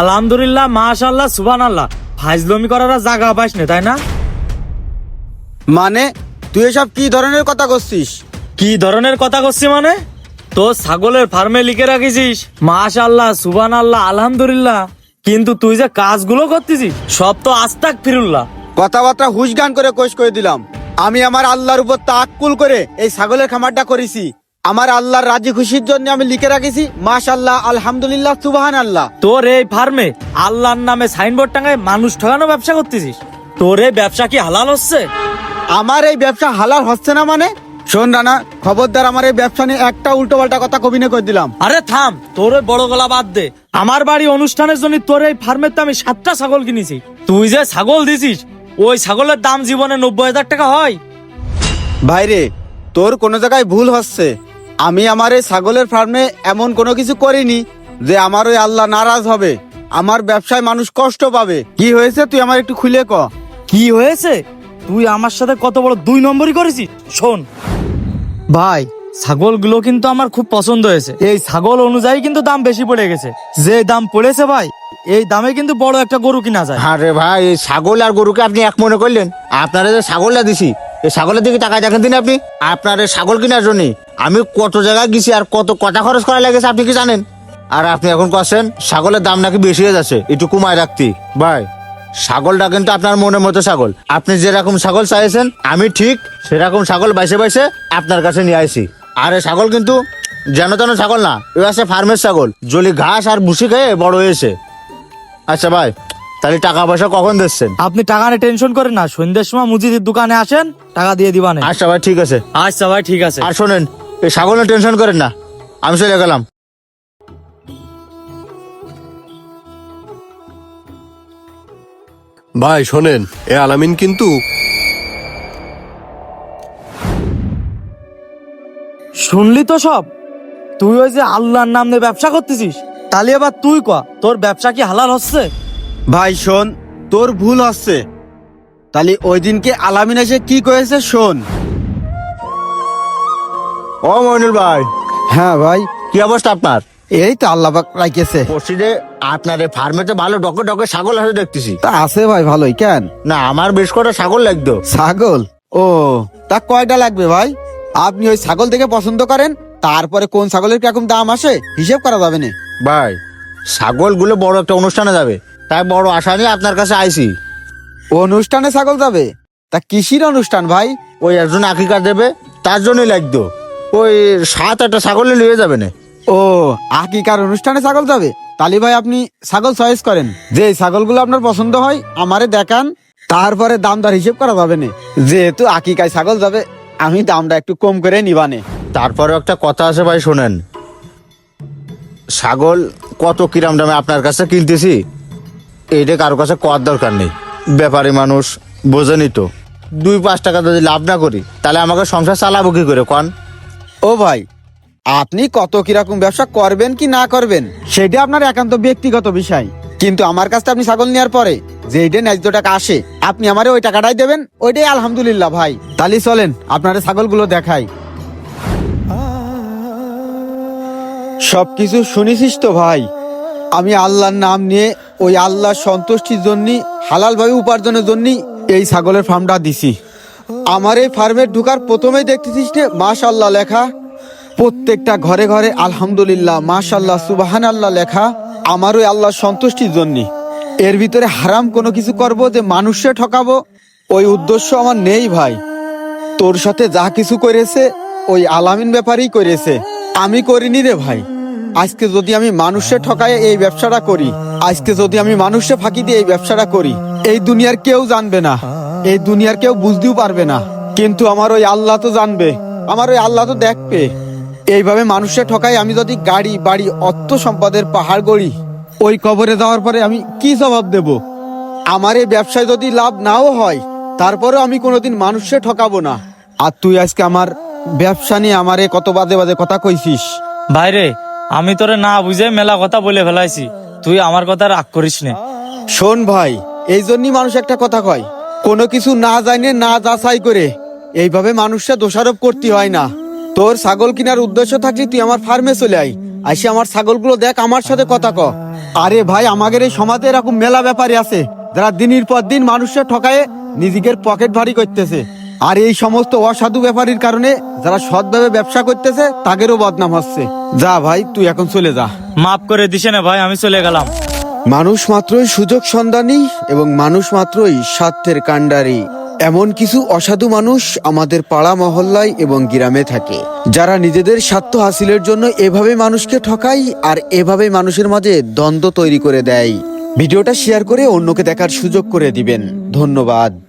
আলহামদুলিল্লাহ মাশাল্লাহ সুবান আল্লাহ ফাইজলমি করার জায়গা পাইস না তাই না? মানে তুই এসব কি ধরনের কথা করছিস? কি ধরনের কথা করছি মানে? তো ছাগলের ফার্মে লিখে রাখিছিস। মাশাল্লাহ সুবান আল্লাহ আলহামদুলিল্লাহ। কিন্তু তুই যে কাজগুলো করতেছিস সব তো আস্তাক ফিরুল্লাহ কথাবার্তা হুশ গান করে কোষ করে দিলাম। আমি আমার আল্লাহর উপর তাকুল করে এই ছাগলের খামারটা করেছি। আমার আল্লাহর রাজি খুশির জন্য আমি লিখে রাখেছি মাশাল্লাহ আলহামদুলিল্লাহ সুবাহান আল্লাহ তোর এই ফার্মে আল্লাহর নামে সাইনবোর্ড টাঙায় মানুষ ঠকানো ব্যবসা করতেছিস? তোর এই ব্যবসা কি হালাল হচ্ছে? আমার এই ব্যবসা হালাল হচ্ছে না মানে? শোন রানা খবরদার আমার এই ব্যবসা নিয়ে একটা উল্টো পাল্টা কথা কবিনে করে দিলাম। আরে থাম তোর ওই বড় গলা বাদ দে। আমার বাড়ি অনুষ্ঠানের জন্য তোর এই ফার্মের তো আমি সাতটা ছাগল কিনেছি। তুই যে ছাগল দিছিস ওই ছাগলের দাম জীবনে নব্বই হাজার টাকা হয়। ভাইরে তোর কোনো জায়গায় ভুল হচ্ছে। আমি আমার এই ছাগলের ফার্মে এমন কোনো কিছু করিনি যে আমার ওই আল্লাহ নারাজ হবে। আমার ব্যবসায় মানুষ কষ্ট পাবে। কি হয়েছে তুই আমার একটু খুলে ক। কি হয়েছে? তুই আমার সাথে কত বড় দুই নম্বরই করেছিস? শোন। ভাই। ছাগলগুলো কিন্তু আমার খুব পছন্দ হয়েছে। এই ছাগল অনুযায়ী কিন্তু দাম বেশি পড়ে গেছে। যে দাম পড়েছে ভাই এই দামে কিন্তু বড় একটা গরু কিনা যায়। আরে ভাই এই ছাগল আর গরুকে আপনি এক মনে করলেন? আপনারা যে ছাগলটা দিছি এই ছাগলের দিকে টাকা দেখেন দিন আপনি। আপনার এই ছাগল কেনার জন্য আমি কত জায়গায় গেছি আর কত কটা খরচ করা লেগেছে, আপনি কি জানেন? আর আপনি এখন করছেন ছাগলের দাম নাকি বেশি হয়ে যাচ্ছে, একটু কমায় রাখতি। ভাই, ছাগলটা কিন্তু আপনার মনের মতো ছাগল। আপনি যেরকম ছাগল চাইছেন, আমি ঠিক সেরকম ছাগল বাইসে বাইসে আপনার কাছে নিয়ে আইছি। আর এই ছাগল কিন্তু যেন তেন ছাগল না, এ আছে ফার্মের ছাগল, জলি ঘাস আর ভুসি খেয়ে বড় হয়েছে। আচ্ছা ভাই তাহলে টাকা পয়সা কখন দিচ্ছেন? আপনি টাকা নিয়ে টেনশন করেন না। সন্ধ্যের সময় মুজিদের দোকানে আসেন টাকা দিয়ে দিবানে। আচ্ছা ভাই ঠিক আছে। আচ্ছা ভাই ঠিক আছে। আর শোনেন এই ছাগল টেনশন করেন না। আমি চলে গেলাম। ভাই শোনেন এ আলামিন কিন্তু শুনলি তো সব? তুই ওই যে আল্লাহর নাম নিয়ে ব্যবসা করতেছিস তাহলে এবার তুই ক তোর ব্যবসা কি হালাল হচ্ছে? ভাই শোন তোর ভুল হচ্ছে। তাহলে ওই দিনকে আলামিন এসে কি কয়েছে শোন। ও মইনুল ভাই। হ্যাঁ ভাই। কি অবস্থা আপনার? এই তো আল্লাহ পাক পশ্চিমে আপনার এই ফার্মেতে ভালো ডকে ডকে ছাগল আছে দেখতেছি। তা আছে ভাই ভালোই। কেন? না আমার বেশ কটা ছাগল লাগতো। ছাগল? ও তা কয়টা লাগবে ভাই? আপনি ওই ছাগল দেখে পছন্দ করেন তারপরে কোন ছাগলের কীরকম দাম আসে হিসেব করা যাবে না। ভাই ছাগলগুলো বড় একটা অনুষ্ঠানে যাবে। তাই বড় আশা নিয়ে আপনার কাছে আইছি। অনুষ্ঠানে ছাগল যাবে? তা কিসির অনুষ্ঠান ভাই? ওই একজন আকিকা দেবে তার জন্যই লাগতো। ওই সাত আটটা ছাগলে নিয়ে যাবে না। ও আকিকার অনুষ্ঠানে ছাগল যাবে? তালি ভাই আপনি ছাগল চয়েস করেন। যে ছাগলগুলো আপনার পছন্দ হয় আমারে দেখান। তারপরে দাম দর হিসেব করা যাবে না। যেহেতু আকিকায় ছাগল যাবে আমি দামটা একটু কম করে নিবানে তারপরে একটা কথা আছে ভাই শোনেন। ছাগল কত কিরাম দামে আপনার কাছে কিনতেছি? এইটা কারও কাছে কর দরকার নেই। ব্যাপারী মানুষ বোঝেনি তো। দুই পাঁচ টাকা যদি লাভ না করি, তাহলে আমাকে সংসার চালাবো কি করে কন ও ভাই, আপনি কত কীরকম ব্যবসা করবেন কি না করবেন, সেটা আপনার একান্ত ব্যক্তিগত বিষয়। কিন্তু আমার কাছে আপনি ছাগল নেওয়ার পরে যে এইটা ন্যায্য টাকা আসে, আপনি আমারে ওই টাকাটাই দেবেন, ওইটাই আলহামদুলিল্লাহ ভাই। তাহলে চলেন, আপনার ছাগলগুলো দেখাই। সবকিছু শুনেছিস তো ভাই? আমি আল্লাহর নাম নিয়ে ওই আল্লাহর সন্তুষ্টির জন্য হালালভাবে উপার্জনের জন্য এই ছাগলের ফার্মটা দিছি। আমার এই ফার্মে ঢুকার প্রথমেই দেখতেছিস নে মাশাল্লাহ লেখা, প্রত্যেকটা ঘরে ঘরে আলহামদুলিল্লাহ মাশাল্লাহ সুবাহান আল্লাহ লেখা, আমার ওই আল্লাহর সন্তুষ্টির জন্য এর ভিতরে হারাম কোনো কিছু করব যে মানুষে ঠকাবো? ওই উদ্দেশ্য আমার নেই ভাই। তোর সাথে যা কিছু করেছে, ওই আলামিন ব্যাপারেই করেছে। আমি করিনি রে ভাই। আজকে যদি আমি মানুষে ঠকায় এই ব্যবসাটা করি, আজকে যদি আমি মানুষে ফাঁকি দিয়ে এই ব্যবসাটা করি, এই দুনিয়ার কেউ জানবে না, এই দুনিয়ার কেউ বুঝতেও পারবে না। কিন্তু আমার ওই আল্লাহ তো জানবে, আমার ওই আল্লাহ তো দেখবে। এইভাবে মানুষে ঠকাই আমি যদি গাড়ি, বাড়ি, অর্থ সম্পদের পাহাড় গড়ি, ওই কবরে যাওয়ার পরে আমি কি জবাব দেব? আমার এই ব্যবসায় যদি লাভ নাও হয়, তারপরেও আমি কোনোদিন মানুষে ঠকাবো না। আর তুই আজকে আমার ব্যবসা নিয়ে আমারে কত বাজে বাজে কথা কইছিস? ভাইরে আমি তোরে না বুঝে মেলা কথা বলে ফেলাইছি। তুই আমার কথা রাগ করিস নে। শোন ভাই, এই জন্যই মানুষ একটা কথা কয়, কোনো কিছু না জানে, না যাচাই করে। এইভাবে মানুষকে দোষারোপ করতে হয় না। তোর ছাগল কেনার উদ্দেশ্য থাকলে তুই আমার ফার্মে চলে আয়। আসি আমার ছাগলগুলো দেখ, আমার সাথে কথা ক। আরে ভাই, আমাদের এই সমাজে এরকম মেলা ব্যাপারী আছে, যারা দিনের পর দিন মানুষকে ঠকায়ে নিজেদের পকেট ভারী করতেছে। আর এই সমস্ত অসাধু ব্যাপারীর কারণে যারা সৎভাবে ব্যবসা করতেছে তাদেরও বদনাম হচ্ছে। যা ভাই তুই এখন চলে যা। মাফ করে দিছে না ভাই আমি চলে গেলাম। মানুষ মাত্রই সুযোগ সন্ধানী এবং মানুষ মাত্রই স্বার্থের কাণ্ডারি। এমন কিছু অসাধু মানুষ আমাদের পাড়া মহল্লায় এবং গ্রামে থাকে যারা নিজেদের স্বার্থ হাসিলের জন্য এভাবে মানুষকে ঠকায় আর এভাবে মানুষের মাঝে দ্বন্দ্ব তৈরি করে দেয়। ভিডিওটা শেয়ার করে অন্যকে দেখার সুযোগ করে দিবেন। ধন্যবাদ।